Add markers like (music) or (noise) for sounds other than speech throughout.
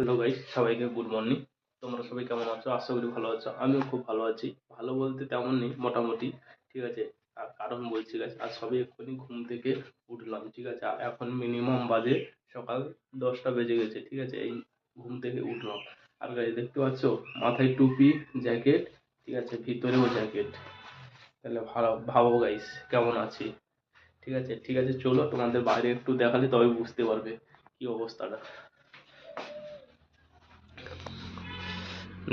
Hello guys সবাইকে good morning তোমরা সবাই কেমন আছো? আশা করি ভালো আছো। আমিও খুব ভালো আছি। ভালো বলতে তেমন নেই, মোটামুটি, ঠিক আছে? আর কারণ বলছি গাইস আর সবে এক্ষুনি ঘুম থেকে উঠলাম, ঠিক আছে? আর এখন মিনিমাম বাজে সকাল দশটা বেজে গেছে, ঠিক আছে? এই ঘুম থেকে উঠলাম। আর গাইস দেখতে পাচ্ছ? মাথায় টুপি জ্যাকেট ঠিক আছে? ভিতরেও জ্যাকেট তাহলে ভালো, ভাবো গাইস কেমন আছি? ঠিক আছে? ঠিক আছে, চলো তোমাদের বাইরে একটু দেখালে তবে বুঝতে পারবে কি অবস্থাটা।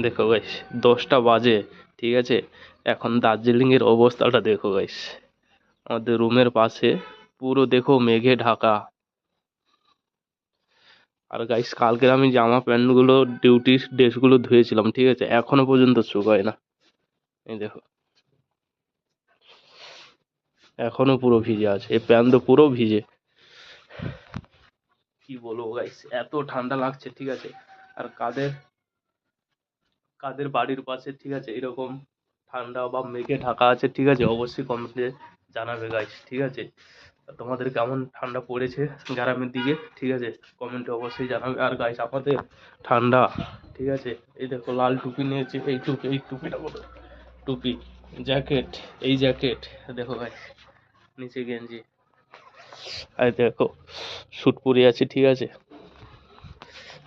দেখো গাইস দশটা বাজে, ঠিক আছে? এখন দার্জিলিং এর অবস্থাটা দেখো গাইস আমাদের রুমের পাশে পুরো দেখো মেঘে ঢাকা। আর গাইস কালকে আমি জামা প্যান্টগুলো ডিউটির ড্রেসগুলো ধুয়েছিলাম, ঠিক আছে? এখনও পর্যন্ত শুকায় না। এই দেখো। এখনও পুরো ভিজে আছে। এই প্যান্ট তো পুরো ভিজে। কি বলব গাইস এত ঠান্ডা লাগছে, ঠিক আছে? আর কাদের কাদের বাড়ির পাশে, ঠিক আছে? এরকম ঠান্ডা বা মেঘে ঢাকা আছে, ঠিক আছে? অবশ্যই কমেন্টে জানাবে গাইস ঠিক আছে? তোমাদের কেমন ঠান্ডা পড়েছে গ্রামের দিকে, ঠিক আছে? কমেন্টে অবশ্যই জানাবে। আর গাইস আমাদের ঠান্ডা, ঠিক আছে? এই দেখো, লাল টুপি নিয়েছি, এই টুপি, এই টুপিটা বলো। টুপি জ্যাকেট এই জ্যাকেট দেখো গাইস নিচে গেঞ্জি। আর দেখো স্যুট পরে আছে, ঠিক আছে?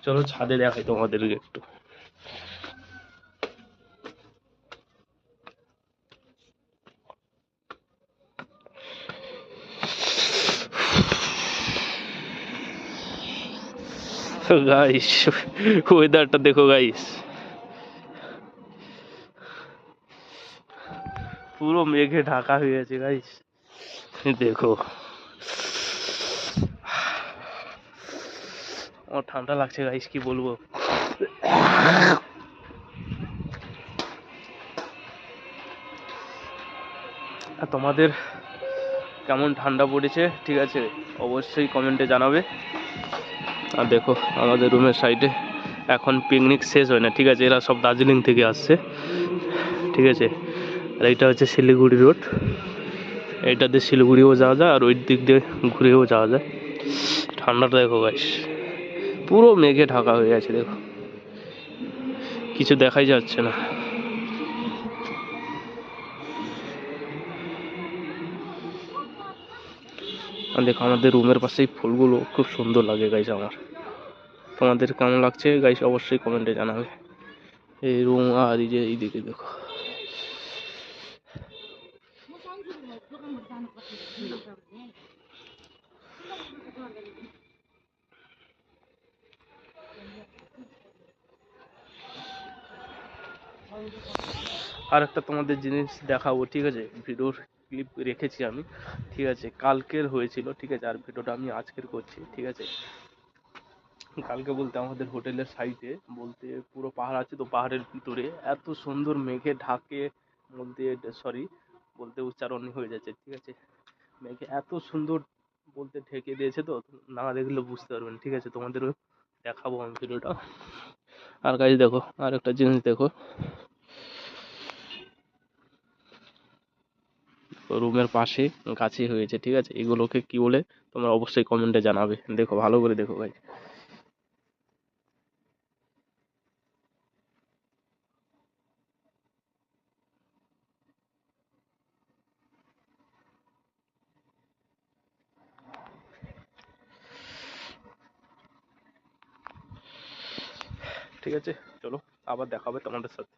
চলো ছাদে দেখাই তোমাদেরকে একটু। গাইস ওয়েদারটা (laughs) দেখো গাইস পুরো মেঘে ঢাকা হয়ে গেছে গাইস দেখো। আমার ঠান্ডা লাগছে গাইস কি বলব? তোমাদের কেমন ঠান্ডা পড়েছে, ঠিক আছে? অবশ্যই কমেন্টে জানাবে। আর দেখো, আমাদের রুমের সাইডে এখন পিকনিক শেষ হয় না, ঠিক আছে? এরা সব দার্জিলিং থেকে আসছে, ঠিক আছে? আর এইটা হচ্ছে শিলিগুড়ি রোড। এইটা দিয়ে শিলিগুড়িও যাওয়া যায় আর ওই দিক দিয়ে ঘুরেও যাওয়া যায়। ঠান্ডাটা দেখো গাইস পুরো মেঘে ঢাকা হয়ে আছে দেখো। কিছু দেখাই যাচ্ছে না। দেখো আমাদের রুমের পাশেই ফুলগুলো, খুব সুন্দর লাগে গাইস আমার। তোমাদের কেমন লাগছে? গাইস অবশ্যই কমেন্টে জানাবে। এই রুম আর এই যে এইদিকে দেখো। আর একটা তোমাদের জিনিস দেখাবো, ঠিক আছে? ভিডিওর ক্লিপ রেখেছি আমি, ঠিক আছে? কালকের হয়েছিল, ঠিক আছে? আর ভিডিওটা আমি আজকের করছি, ঠিক আছে? কালকে বলতে আমাদের হোটেলের সাইডে বলতে পুরো পাহাড় আছে তো পাহাড়ের ভিতরে, এত সুন্দর মেঘে ঢাকে বলতে সরি বলতে উচ্চারণ হয়ে যাচ্ছে, ঠিক আছে? মেঘে এত সুন্দর বলতে ঢেকে দিয়েছে তো, না দেখলে বুঝতে পারবেন, ঠিক আছে? তোমাদেরও দেখাবো আমি ভিডিওটা। আর কাজ দেখো আর একটা জিনিস দেখো। রুমের পাশে গাছই হয়েছে, ঠিক আছে? এগুলোকে কি বলে? তোমরা অবশ্যই কমেন্টে জানাবে। দেখো, ভালো করে দেখো ভাই। ঠিক আছে? চলো, আবার দেখা হবে তোমাদের সাথে।